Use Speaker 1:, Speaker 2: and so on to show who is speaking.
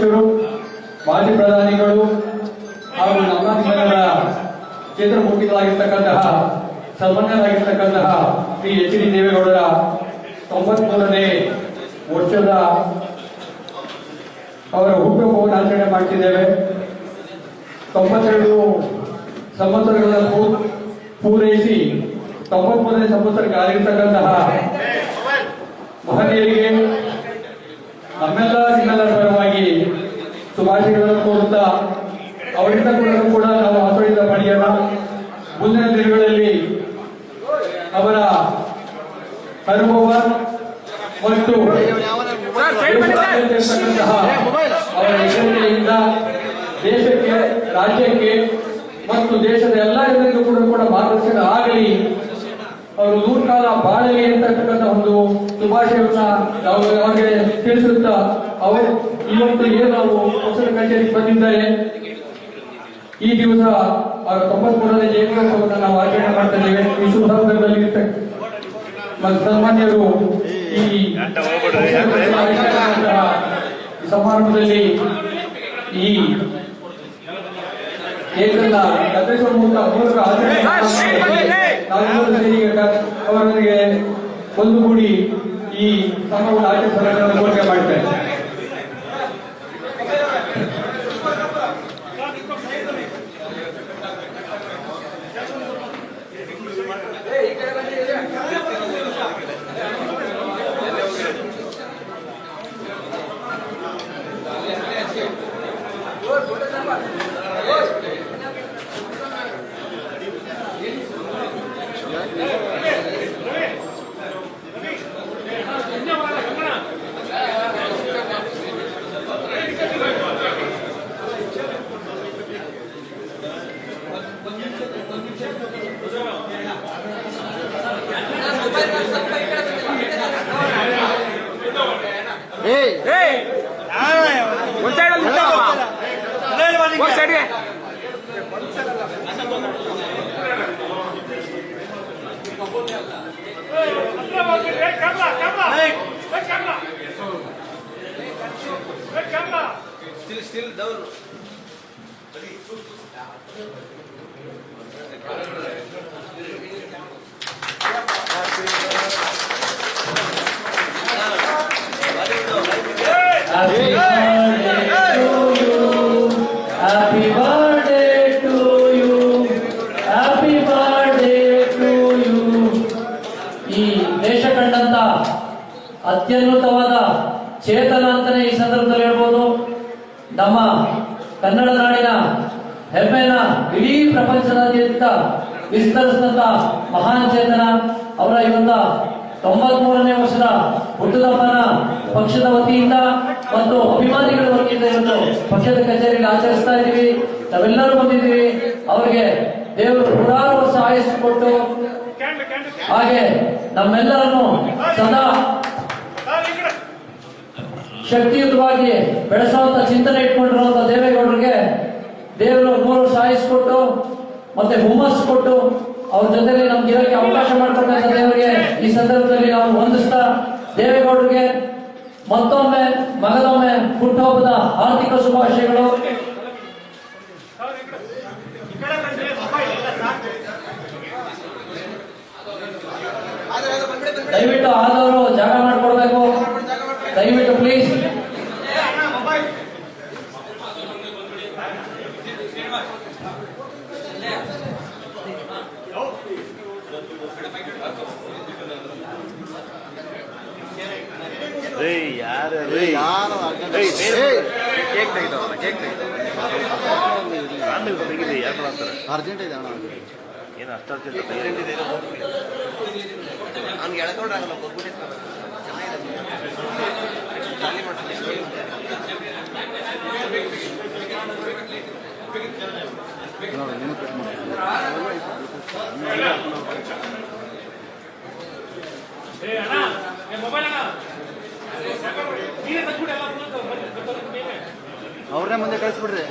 Speaker 1: ಅಧ್ಯಕ್ಷರು ಮಾಜಿ ಪ್ರಧಾನಿಗಳು ಹಾಗೂ ನಮ್ಮ ಕೇಂದ್ರ ಕ್ಷೇತ್ರಮೂರ್ತಿಗಳಾಗಿರ್ತಕ್ಕಂತಹ ಸನ್ಮಾನ್ಯರಾಗಿರ್ತಕ್ಕಂತಹ ಶ್ರೀ ಎಚ್ ಡಿ ದೇವೇಗೌಡರ ತೊಂಬತ್ಮೂರನೇ ವರ್ಷದ ಅವರ ಹುಟ್ಟುಹಬ್ಬವನ್ನು ಆಚರಣೆ ಮಾಡ್ತಿದ್ದೇವೆ. ತೊಂಬತ್ತೆರಡು ಸಂವತ್ಸರಗಳ ಪೂ- ಪೂರೈಸಿ ತೊಂಬತ್ಮೂರನೇ ಸಂವತ್ಸರಕ್ಕೆ ಆಗಿರ್ತಕ್ಕಂತಹ ಮಹನೀಯರಿಗೆ ನಮ್ಮೆಲ್ಲ ನಿಮ್ಮೆಲ್ಲರ ಶುಭಾಶಯಗಳನ್ನು ಕೋರುತ್ತಾ ಅವರಿಂದ ಕೂಡ ಕೂಡ ನಾವು ಆಶೀರ್ವಾದ ಪಡೆಯೋಣ. ಮುಂದಿನ ದಿನಗಳಲ್ಲಿ ಅವರ ಅನುಭವ ಮತ್ತು ಅವರ ಹೆಗ್ಗಳಿಕೆಯಿಂದ ದೇಶಕ್ಕೆ, ರಾಜ್ಯಕ್ಕೆ ಮತ್ತು ದೇಶದ ಎಲ್ಲ ಜನರಿಗೂ ಕೂಡ ಕೂಡ ಮಾರ್ಗದರ್ಶನ ಆಗಲಿ. ಅವರು ನೂರು ಕಾಲ ಬಾಳಲಿ ಅಂತಕ್ಕಂಥ ಒಂದು ಶುಭಾಶಯವನ್ನ ನಾವು ಅವರಿಗೆ ತಿಳಿಸುತ್ತಾ ಅವರು ಇವತ್ತು ಏನು ನಾವು ಪಕ್ಷದ ಕಚೇರಿಗೆ ಬಂದಿದ್ದಾರೆ. ಈ ದಿವಸ ಅವರ ತೊಂಬತ್ಮೂರನೇ ಜಯಂತ್ಯೋತ್ಸವವನ್ನು ನಾವು ಆಚರಣೆ ಮಾಡ್ತಾ ಇದ್ದೇವೆ. ಈ ಸಂದರ್ಭದಲ್ಲಿ ಸನ್ಮಾನ್ಯರು ಈ ಸಮಾರಂಭದಲ್ಲಿ ಈ ಕೇಂದ್ರದ ಕಥೇಶ್ವರ ಮೂಲಕ ಮೂಲಕ ಅವರೊಂದಿಗೆ ಒಂದುಗೂಡಿ ಈ ಸಮಾರಂಭದ ಆಚರಣೆ ಕೋರಿಕೆ ಮಾಡ್ತೇವೆ
Speaker 2: ಒಂದ್ ಸೈಡ್ಗೆ
Speaker 1: Happy birthday ಅತ್ಯುನ್ನತವಾದ ಚೇತನ ಅಂತಾನೆ ಈ ಸಂದರ್ಭದಲ್ಲಿ ಹೇಳ್ಬೋದು. ನಮ್ಮ ಕನ್ನಡ ನಾಡಿನ ಹೆಮ್ಮೆನ ಇಡೀ ಪ್ರಪಂಚದಾದ್ಯಂತ ವಿಸ್ತರಿಸಿದಂತ ಮಹಾನ್ ಚೇತನ ಅವರ ಇವತ್ತ ತೊಂಬತ್ಮೂರನೇ ವರ್ಷದ ಹುಟ್ಟುಹಬ್ಬನ ಪಕ್ಷದ ವತಿಯಿಂದ ಮತ್ತು ಅಭಿಮಾನಿಗಳ ವತಿಯಿಂದ ಇವತ್ತು ಪಕ್ಷದ ಕಚೇರಿಯಲ್ಲಿ ಆಚರಿಸ್ತಾ ಇದ್ದೀವಿ. ನಾವೆಲ್ಲರೂ ಬಂದಿದ್ದೀವಿ. ಅವರಿಗೆ ದೇವರು ನೂರಾರು ವರ್ಷ ಆಯಸ್ಸು ಕೊಟ್ಟು ಹಾಗೆ ನಮ್ಮೆಲ್ಲರನ್ನು ಸದಾ ಶಕ್ತಿಯುತವಾಗಿ ಬೆಳೆಸುವಂತ ಚಿಂತನೆ ಇಟ್ಕೊಂಡಿರುವಂತ ದೇವೇಗೌಡರಿಗೆ ದೇವರು ಮೂರು ಸಾಯಿಸ್ಕೊಟ್ಟು ಮತ್ತೆ ಹುಮ್ಮಸ್ ಕೊಟ್ಟು ಅವ್ರ ಜೊತೆಲಿ ನಮ್ಗೆ ಇರೋಕ್ಕೆ ಅವಕಾಶ ಮಾಡಿಕೊಟ್ಟಂತ ದೇವರಿಗೆ ಈ ಸಂದರ್ಭದಲ್ಲಿ ನಾವು ಹೊಂದಿಸ್ತಾ ದೇವೇಗೌಡರಿಗೆ ಮತ್ತೊಮ್ಮೆ ಮಗದೊಮ್ಮೆ ಹುಟ್ಟುಹಬ್ಬದ ಆರ್ಥಿಕ ಶುಭಾಶಯಗಳು. ದಯವಿಟ್ಟು ಆದವರು ಜಾಗ ಮಾಡಿಕೊಡ್ಬೇಕು. ದಯವಿಟ್ಟು ಪ್ಲೀಸ್
Speaker 2: ಅರ್ಜೆಂಟ್ ಇದೆ ಅಣ್ಣ.
Speaker 3: ಏನು ಅಷ್ಟು ಅರ್ಜೆಂಟ್ ಇದೆ
Speaker 2: ಅವ್ನಿಗೆ ಎಳ್ಕೊಂಡ್ರಾಗಲ್ಲ ಅವ್ರನ್ನೇ ಮುಂದೆ ಕಳಿಸ್ಬಿಡ್ರಿ